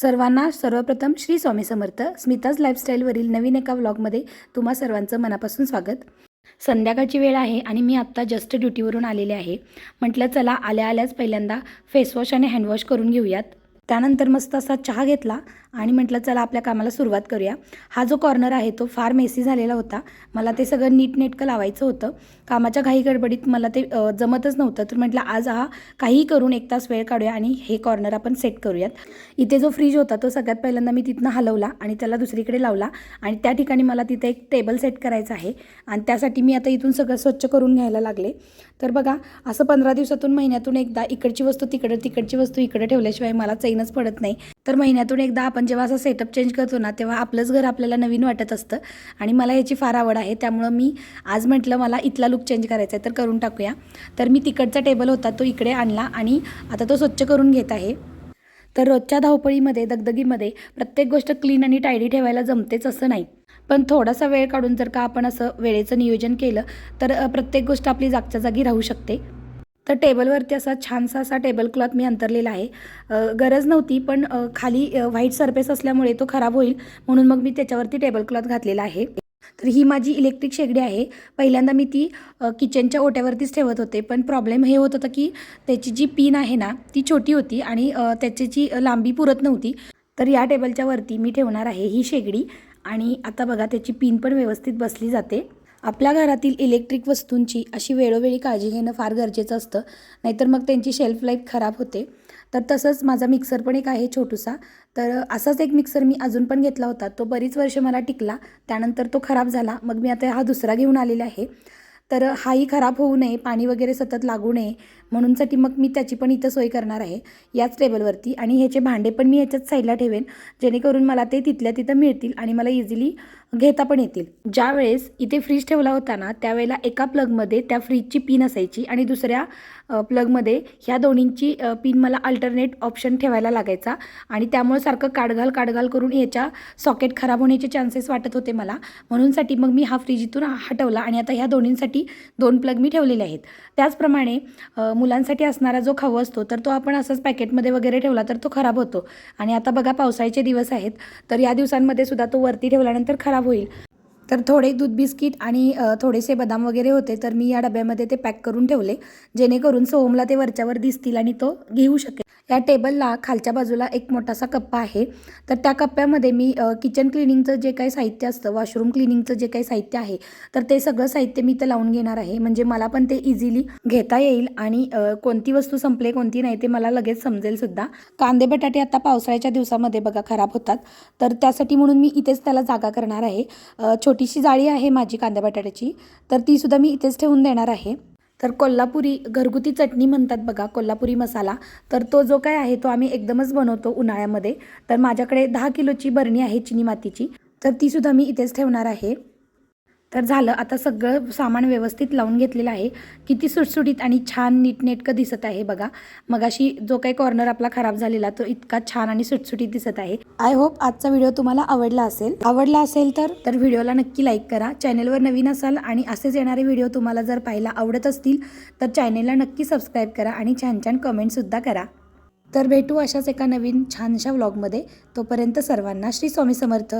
सर्वांना सर्वप्रथम श्री स्वामी समर्थ स्मिताज लाईफस्टाईलवरील नवीन एका व्लॉगमध्ये तुम्हा सर्वांचं मनापासून स्वागत. संध्याकाळची वेळ आहे आणि मी आत्ता जस्ट ड्युटीवरून आलेले आहे. म्हटलं चला आल्या आल्याच पहिल्यांदा फेसवॉश आणि हँडवॉश करून घेऊयात. त्यानंतर मस्त असा चहा घेतला आणि म्हटलं चला आपल्या कामाला सुरुवात करूया. हा जो कॉर्नर आहे तो फार मेसी झालेला होता. मला ते सगळं नीटनेटकं लावायचं होतं. कामाच्या घाई गडबडीत मला ते जमतच नव्हतं. तर म्हटलं आज हा काही करून एक तास वेळ काढूया आणि हे कॉर्नर आपण सेट करूयात. इथे जो फ्रीज होता तो सगळ्यात पहिल्यांदा मी तिथनं हलवला आणि त्याला दुसरीकडे लावला. आणि त्या ठिकाणी मला तिथे एक टेबल सेट करायचा आहे. आणि त्यासाठी मी आता इथून सगळं स्वच्छ करून घ्यायला लागले. तर बघा असं पंधरा दिवसातून महिन्यातून एकदा इकडची वस्तू तिकडं तिकडची वस्तू इकडं ठेवल्याशिवाय मला चैनच पडत नाही. तर महिन्यातून एकदा आपण जेव्हा असं सेटअप चेंज करतो ना तेव्हा आपलंच घर आपल्याला नवीन वाटत असतं. आणि मला याची फार आवड आहे. त्यामुळं मी आज म्हटलं मला इथला लुक चेंज करायचा आहे तर करून टाकूया. तर मी तिकडचा टेबल होता तो इकडे आणला आणि आता तो स्वच्छ करून घेत आहे. तर रोजच्या धावपळीमध्ये दगदगीमध्ये प्रत्येक गोष्ट क्लीन आणि टायडी ठेवायला जमतेच असं नाही. पण थोडासा वेळ काढून जर का आपण असं वेळेचं नियोजन केलं तर प्रत्येक गोष्ट आपली जागच्या जागी राहू शकते. तर टेबलवरती असा छानसा असा टेबल क्लॉथ मी अंतरलेला आहे. गरज नव्हती पण खाली व्हाईट सरफेस असल्यामुळे तो खराब होईल म्हणून मग मी त्याच्यावरती टेबल क्लॉथ घातलेला आहे. तर ही माझी इलेक्ट्रिक शेगडी आहे. पहिल्यांदा मी ती किचनच्या ओट्यावरतीच ठेवत होते पण प्रॉब्लेम हे होत होता की त्याची जी पिन आहे ना ती छोटी होती आणि त्याची जी लांबी पुरत नव्हती. तर या टेबलच्या वरती मी ठेवणार आहे ही शेगडी आणि आता बघा त्याची पिन पण व्यवस्थित बसली जाते. आपल्या घरातील इलेक्ट्रिक वस्तूंची अशी वेळोवेळी काळजी घेणं फार गरजेचं असतं. नाहीतर मग त्यांची शेल्फ लाईफ खराब होते. तर तसंच माझा मिक्सर पण एक आहे छोटूसा. तर असाच एक मिक्सर मी अजून पण घेतला होता. तो बरीच वर्ष मला टिकला. त्यानंतर तो खराब झाला. मग मी आता हा दुसरा घेऊन आलेला आहे. तर हाही खराब होऊ नये पाणी वगैरे सतत लागू नये म्हणूनसाठी मग मी त्याची पण इथं सोय करणार आहे याच टेबलवरती. आणि ह्याचे भांडे पण मी ह्याच्याच साईडला ठेवेन जेणेकरून मला ते तिथल्या तिथं मिळतील आणि मला इझिली घेता पण येतील. ज्या वेळेस इथे फ्रीज ठेवला होता ना त्यावेळेला एका प्लगमध्ये त्या फ्रीजची पिन असायची आणि दुसऱ्या प्लगमध्ये ह्या दोन्हींची पिन मला अल्टरनेट ऑप्शन ठेवायला लागायचा आणि त्यामुळे सारखं काढघाल काढघाल करून ह्याच्या सॉकेट खराब होण्याचे चान्सेस वाटत होते मला. म्हणूनसाठी मग मी हा फ्रीज इथून हटवला आणि आता ह्या दोन्हींसाठी दोन प्लग मी ठेवलेले आहेत. त्याचप्रमाणे मुलांसाठी असणारा जो खाऊ असतो तर तो आपण असंच पॅकेटमध्ये वगैरे ठेवला तर तो खराब होतो. आणि आता बघा पावसाळ्याचे दिवस आहेत तर या दिवसांमध्ये सुद्धा तो वरती ठेवल्यानंतर खराब होईल. तर थोडे दूध बिस्किट आणि थोडेसे बदाम वगैरे होते तर मी या डब्यामध्ये ते पॅक करून ठेवले जेणेकरून सोहमला ते वरच्यावर दिसतील आणि तो घेऊ शकेल. या टेबलला खालच्या बाजूला एक मोठासा कप्पा आहे. तर त्या कप्प्यामध्ये मी किचन क्लिनिंगचं जे काही साहित्य असतं वॉशरूम क्लिनिंगचं जे काही साहित्य आहे तर ते सगळं साहित्य मी इथं लावून घेणार आहे. म्हणजे मला पण ते इझिली घेता येईल आणि कोणती वस्तू संपले कोणती नाही ते मला लगेच समजेल सुद्धा. कांदे बटाटे आता पावसाळ्याच्या दिवसामध्ये बघा खराब होतात. तर त्यासाठी म्हणून मी इथेच त्याला जागा करणार आहे. छोटीशी जाळी आहे माझी कांदे बटाट्याची. तर ती सुद्धा मी इथेच ठेवून देणार आहे. तर कोल्हापुरी घरगुती चटणी म्हणतात बघा कोल्हापुरी मसाला. तर तो जो काय आहे तो आम्ही एकदमच बनवतो उन्हाळ्यामध्ये. तर माझ्याकडे दहा किलोची बरणी आहे चिनी मातीची तर तीसुद्धा मी इथेच ठेवणार आहे. तर झालं. आता सगळं सामान व्यवस्थित लावून घेतलेलं आहे. किती सुटसुटीत आणि छान नीटनेटकं दिसत आहे बघा. मगाशी जो काही कॉर्नर आपला खराब झालेला तो इतका छान आणि सुटसुटीत दिसत आहे. आय होप आजचा व्हिडिओ तुम्हाला आवडला असेल. आवडला असेल तर तर व्हिडिओला नक्की लाईक करा. चॅनेलवर नवीन असाल आणि असेच येणारे व्हिडिओ तुम्हाला जर पाहायला आवडत असतील तर चॅनेलला नक्की सबस्क्राईब करा आणि छान छान कमेंटसुद्धा करा. तर भेटू अशाच एका नवीन छानशा व्लॉगमध्ये तोपर्यंत सर्वांना श्री स्वामी समर्थ.